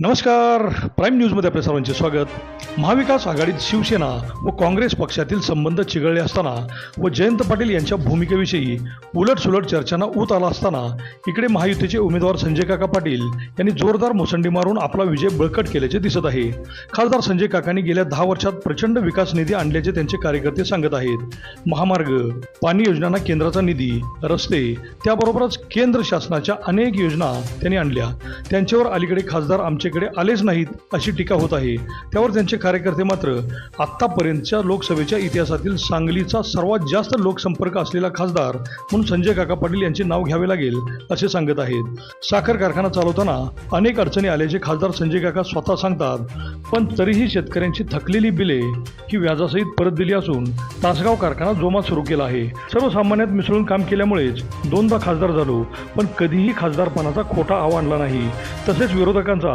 नमस्कार. प्राईम न्यूजमध्ये आपल्या सर्वांचे स्वागत. महाविकास आघाडीत शिवसेना व काँग्रेस पक्षातील संबंध चिघळले असताना व जयंत पाटील यांच्या भूमिकेविषयी उलटसुलट चर्चांना ऊत आला असताना इकडे महायुतीचे उमेदवार संजय काका पाटील यांनी जोरदार मुसंडी मारून आपला विजय बळकट केल्याचे दिसत आहे. खासदार संजय काकांनी गेल्या दहा वर्षात प्रचंड विकास निधी आणल्याचे त्यांचे कार्यकर्ते सांगत आहेत. महामार्ग पाणी योजनांना केंद्राचा निधी रस्ते त्याबरोबरच केंद्र शासनाच्या अनेक योजना त्यांनी आणल्या. त्यांच्यावर अलीकडे खासदार चर्चेकडे आलेच नाहीत अशी टीका होत आहे. त्यावर त्यांचे कार्यकर्ते मात्र आत्तापर्यंतच्या लोकसभेच्या इतिहासातील सांगलीचा सर्वात जास्त लोकसंपर्क असलेला खासदार म्हणून संजय काका पाटील यांचे नाव घ्यावे लागेल असे सांगत आहेत. साखर कारखाना चालवताना अनेक अडचणी आल्याचे खासदार संजय काका स्वतः सांगतात. पण तरीही शेतकऱ्यांची थकलेली बिले ही व्याजासहित परत दिली असून तासगाव कारखाना जोमात सुरू केला आहे. सर्वसामान्यात मिसळून काम केल्यामुळेच दोनदा खासदार झालो पण कधीही खासदारपणाचा खोटा आव आणला नाही. तसेच विरोधकांचा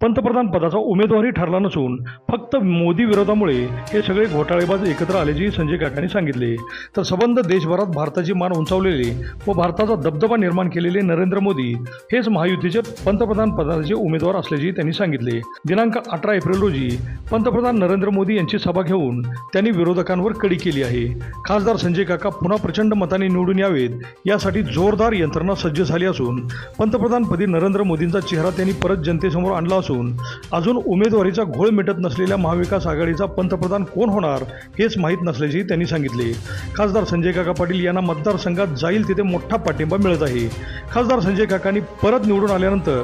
पंतप्रधान पदाचा उमेदवारही ठरला नसून फक्त मोदी विरोधामुळे हे सगळे घोटाळेबाज एकत्र आल्याचेही संजय काकांनी सांगितले. तर संबंध देशभरात भारताची मान उंचावलेले व भारताचा दबदबा निर्माण केलेले नरेंद्र मोदी हेच महायुतीचे पंतप्रधान पदाचे उमेदवार असल्याचेही त्यांनी सांगितले. दिनांक अठरा एप्रिल रोजी पंतप्रधान नरेंद्र मोदी यांची सभा घेऊन त्यांनी विरोधकांवर कडी केली आहे. खासदार संजय काका पुन्हा प्रचंड मताने निवडून यावेत यासाठी जोरदार यंत्रणा सज्ज झाली असून पंतप्रधानपदी नरेंद्र मोदींचा चेहरा त्यांनी परत जनतेसमोर आणला असून अजून उमेदवारीचा घोळ मिटत नसलेल्या महाविकास आघाडीचा पंतप्रधान कोण होणार हेच माहीत नसल्याचेही त्यांनी सांगितले. खासदार संजय काका पाटील यांना मतदारसंघात जाईल तिथे मोठा पाठिंबा मिळत आहे. खासदार संजय काकांनी परत निवडून आल्यानंतर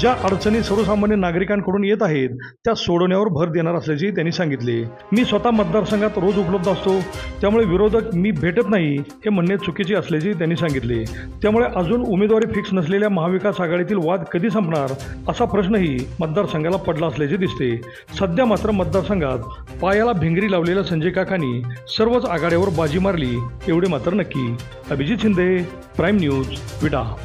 ज्या अडचणी सर्वसामान्य नागरिकांकडून येत आहेत त्या सोडवण्यावर भर देणार असल्याचेही त्यांनी सांगितले. मी स्वतः मतदारसंघात रोज उपलब्ध असतो. त्यामुळे विरोधक मी भेटत नाही हे म्हणणे चुकीचे असल्याचे त्यांनी सांगितले. त्यामुळे अजून उमेदवारी फिक्स नसलेल्या महाविकास आघाडीतील वाद कधी संपणार असा प्रश्नही मतदारसंघाला पडला असल्याचे दिसते. सध्या मात्र मतदारसंघात पायाला भिंगरी लावलेल्या संजय काकांनी सर्वच आघाड्यावर बाजी मारली एवढे मात्र नक्की. अभिजित शिंदे प्राईम न्यूज विडा.